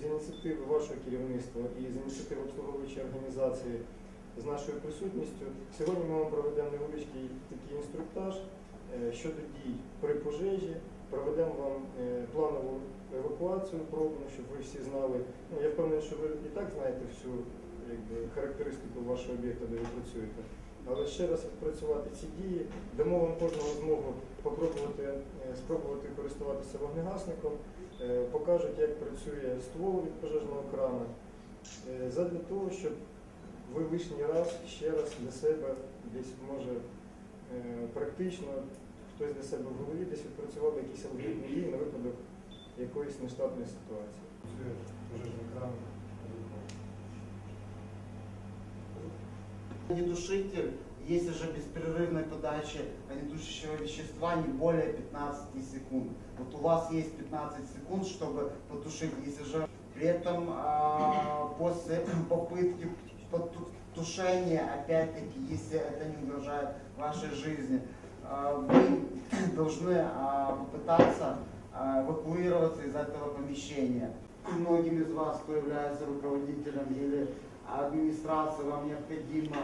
з ініціативи вашого керівництва і з ініціативи обслуговуючої організації з нашою присутністю, сьогодні ми вам проведемо невеличкий такий інструктаж е, щодо дій при пожежі. Проведемо вам е, планову евакуацію пробну, щоб ви всі знали. Ну, я впевнений, що ви і так знаєте всю якби, характеристику вашого об'єкта, де ви працюєте. Але ще раз відпрацювати ці дії, дамо вам кожному змогу попробувати е, спробувати користуватися вогнегасником, е, покажуть, як працює ствол від пожежного крана, е, задля того, щоб ви лишній раз ще раз для себе десь може практично хтось для себе в голові десь відпрацював якісь алгоритми дій на випадок якоїсь нештатної ситуації. Пожежний кран. Огнетушитель, если же беспрерывной подачи огнетушащего вещества не более 15 секунд. Вот у вас есть 15 секунд, чтобы потушить. Если же при этом а, после попытки поту- тушения, опять-таки, если это не угрожает вашей жизни, а, вы должны а, попытаться а, эвакуироваться из этого помещения Многим из вас, кто является руководителем или администрации, вам необходимо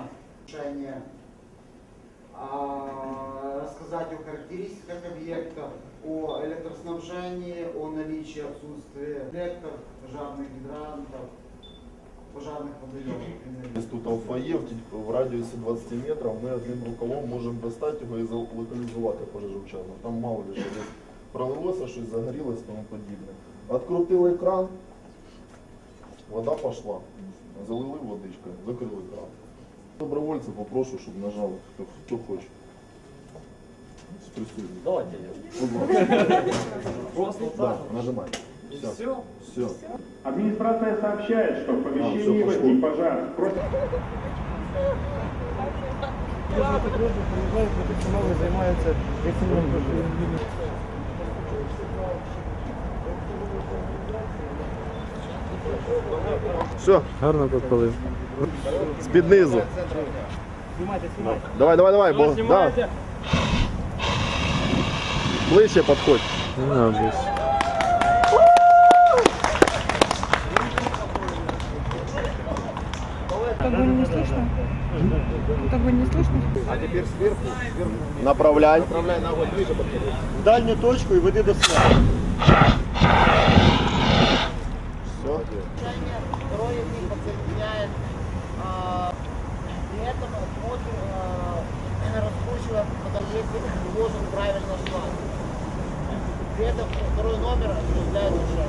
решение а, рассказать о характеристиках объекта, о электроснабжении, о наличии отсутствия электр, пожарных гидрантов, пожарных водоемов. Десь тут в фоє в ті- в радіусі 20 метрів ми одним рукавом можемо достати його і локалізувати пожежу вчасно. Там мало ли що десь пролилося, щось загорілось тому подібне. Открутили кран, вода пішла. Залили водичкою, закрили кран. Добровольців попрошу, щоб нажали, хто, хто хоче. З присутніх. Давайте я. Будь ласка. Просто Да, так. нажимай. И Все. все. Все. Администрация сообщает, что в А, помещении всё, пошло. возник пожар. Просит займаються Все. Гарно підпалив. З-під низу. Давай, давай, давай, бо да. Ближче підходь. Не надо десь. Огонь не слышно? Огонь не слышно? Направляй. в дальню точку і веди до себе. Смотрим а, раскручиваем, потому что если вложен правильно шланг. При этом второй номер осуществляет уже.